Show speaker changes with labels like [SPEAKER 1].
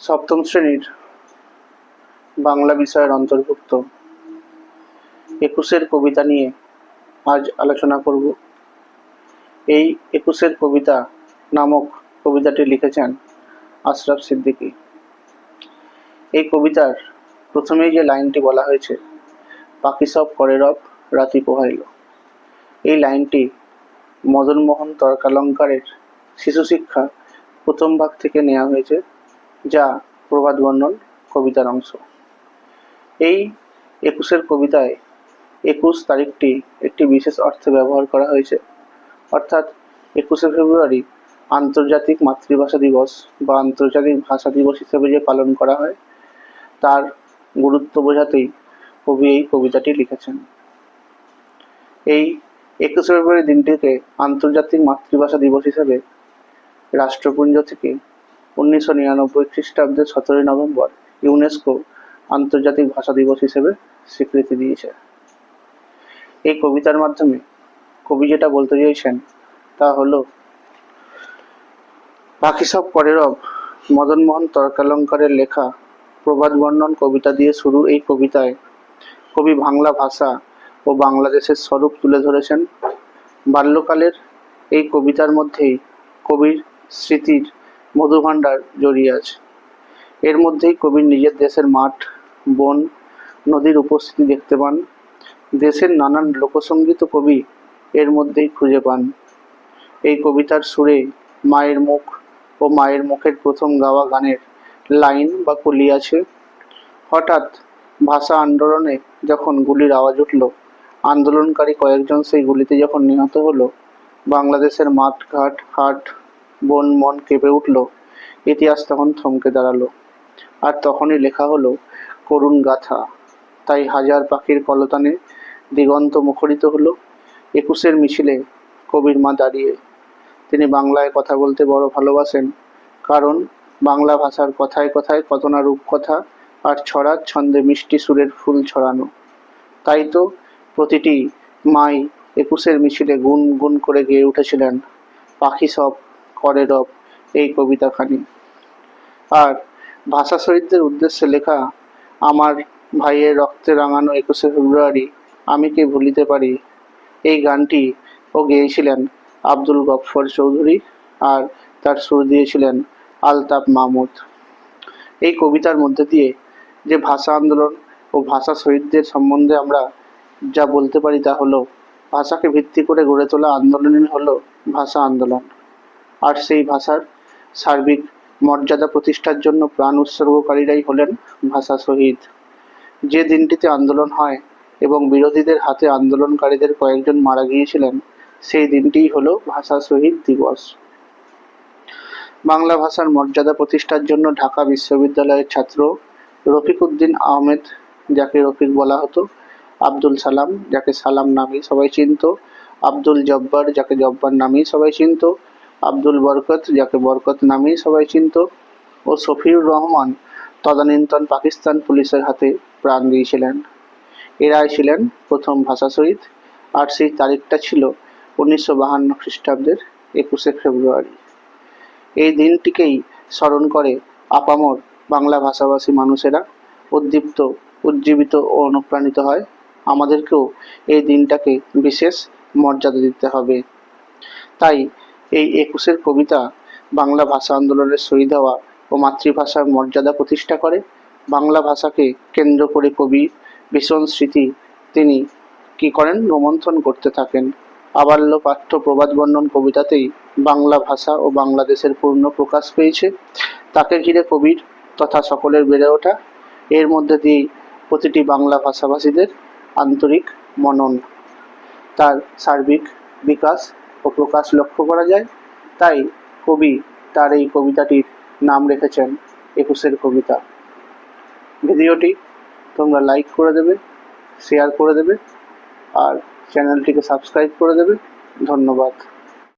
[SPEAKER 1] সপ্তম শ্রেণির বাংলা বিষয়ের অন্তর্ভুক্ত। একুশের কবিতা নিয়ে আজ আলোচনা করব। এই একুশের কবিতা নামক কবিতাটি লিখেছেন আশরাফ সিদ্দিকী। এই কবিতার প্রথমেই যে লাইনটি বলা হয়েছে পাখি সব করে রব, রাতি পোহাইল। এই লাইনটি মদনমোহন তর্কালঙ্কারের শিশু শিক্ষা প্রথম ভাগ থেকে নেওয়া হয়েছে যা প্রবাদ বর্ণন কবিতার অংশ। এই একুশের কবিতায় একুশ তারিখটি একটি বিশেষ অর্থে ব্যবহার করা হয়েছে। অর্থাৎ একুশে ফেব্রুয়ারি আন্তর্জাতিক মাতৃভাষা দিবস বা আন্তর্জাতিক ভাষা দিবস হিসেবে যে পালন করা হয়, তার গুরুত্ব বোঝাতেই কবি এই কবিতাটি লিখেছেন। এই একুশে ফেব্রুয়ারি দিনটিকে আন্তর্জাতিক মাতৃভাষা দিবস হিসেবে রাষ্ট্রপুঞ্জ থেকে উনিশশো নিরানব্বই খ্রিস্টাব্দের সতেরোই নভেম্বর ইউনেস্কো আন্তর্জাতিক ভাষা দিবস হিসেবে স্বীকৃতি দিয়েছে। এই কবিতার মাধ্যমে কবি যেটা বলতে চেয়েছেন তা হলো, বাকি সব পরেরব মদনমোহন তর্কালঙ্কারের লেখা প্রবাদ বর্ণন কবিতা দিয়ে শুরু এই কবিতায় কবি বাংলা ভাষা ও বাংলাদেশের স্বরূপ তুলে ধরেছেন। বাল্যকালের এই কবিতার মধ্যেই কবির স্মৃতির মধুভাণ্ডার জড়িয়ে আছে। এর মধ্যেই কবির নিজের দেশের মাঠ, বন, নদীর উপস্থিতি দেখতে পান। দেশের নানান লোকসঙ্গীত কবি এর মধ্যেই খুঁজে পান। এই কবিতার সুরে মায়ের মুখ ও মায়ের মুখের প্রথম গাওয়া গানের লাইন বা কলি আছে। হঠাৎ ভাষা আন্দোলনে যখন গুলির আওয়াজ উঠল, আন্দোলনকারী কয়েকজন সেই গুলিতে যখন নিহত হলো, বাংলাদেশের মাঠ, ঘাট, হাট বন মন কেঁপে উঠল। ইতিহাস তখন থমকে দাঁড়াল। আর তখনই লেখা হলো, করুণ গাথা। তাই হাজার পাখির কলতানে দিগন্ত মুখরিত হলো। একুশের মিছিলে কবির মা দাঁড়িয়ে। তিনি বাংলায় কথা বলতে বড় ভালোবাসেন। কারণ বাংলা ভাষার কথায় কথায় কত না রূপকথা আর ছড়ার ছন্দে মিষ্টি সুরের ফুল ছড়ানো। তাই তো প্রতিটি মাই একুশের মিছিলে গুন গুন করে গেয়ে উঠেছিলেন। পাখি সব করে রব এই কবিতাখানি। আর ভাষা শহীদদের উদ্দেশ্যে লেখা, আমার ভাইয়ের রক্তে রাঙানো একুশে ফেব্রুয়ারি, আমি কে ভুলিতে পারি? এই গানটি ও গেয়েছিলেন আব্দুল গফর চৌধুরী আর তার সুর দিয়েছিলেন আলতাফ মাহমুদ। এই কবিতার মধ্যে দিয়ে যে ভাষা আন্দোলন ও ভাষা শহীদদের সম্বন্ধে আমরা যা বলতে পারি তা হলো, ভাষাকে ভিত্তি করে গড়ে তোলা আন্দোলনই হলো ভাষা আন্দোলন। আর সেই ভাষার সার্বিক মর্যাদা প্রতিষ্ঠার জন্য প্রাণ উৎসর্গকারীরাই হলেন ভাষা শহীদ। যে দিনটিতে আন্দোলন হয় এবং বিরোধীদের হাতে আন্দোলনকারীদের কয়েকজন মারা গিয়েছিলেন, সেই দিনটিই হলো ভাষা শহীদ দিবস। বাংলা ভাষার মর্যাদা প্রতিষ্ঠার জন্য ঢাকা বিশ্ববিদ্যালয়ের ছাত্র রফিক উদ্দিন আহমেদ, যাকে রফিক বলা হতো, আব্দুল সালাম, যাকে সালাম নামেই সবাই চিনত, আব্দুল জব্বার, যাকে জব্বার নামেই সবাই চিনত আব্দুল বরকত, যাকে বরকত নামেই সবাই চিনত, ও শফিউর রহমান তদানীন্তন পাকিস্তান পুলিশের হাতে প্রাণ দিয়েছিলেন। এরাই ছিলেন প্রথম ভাষা শহীদ, আর সেই তারিখটা ছিল উনিশশো বাহান্ন খ্রিস্টাব্দের একুশে ফেব্রুয়ারি। এই দিনটিকেই স্মরণ করে আপামর বাংলা ভাষাভাষী মানুষেরা উদ্দীপ্ত, উজ্জীবিত ও অনুপ্রাণিত হয়। আমাদেরকেও এই দিনটাকে বিশেষ মর্যাদা দিতে হবে। তাই এই একুশের কবিতা বাংলা ভাষা আন্দোলনের শহীদ হওয়া ও মাতৃভাষার মর্যাদা প্রতিষ্ঠা করে। বাংলা ভাষাকে কেন্দ্র করে কবি ভীষণ স্মৃতি তিনি কি করেন? রোমন্থন করতে থাকেন। আবাল্য পাঠ্য প্রবাদ বর্ণন কবিতাতেই বাংলা ভাষা ও বাংলাদেশের পূর্ণ প্রকাশ পেয়েছে। তাকে ঘিরে কবির তথা সকলের বেড়ে ওঠা। এর মধ্যে দিয়েই প্রতিটি বাংলা ভাষাভাষীদের আন্তরিক মনন। তার সার্বিক বিকাশ প্রকাশ লক্ষ্য করা যায়। তাই কবি তার এই কবিতাটির নাম রেখেছেন একুশের কবিতা। ভিডিওটি তোমরা লাইক করে দেবে শেয়ার করে দেবে, আর চ্যানেলটিকে সাবস্ক্রাইব করে দেবে। ধন্যবাদ।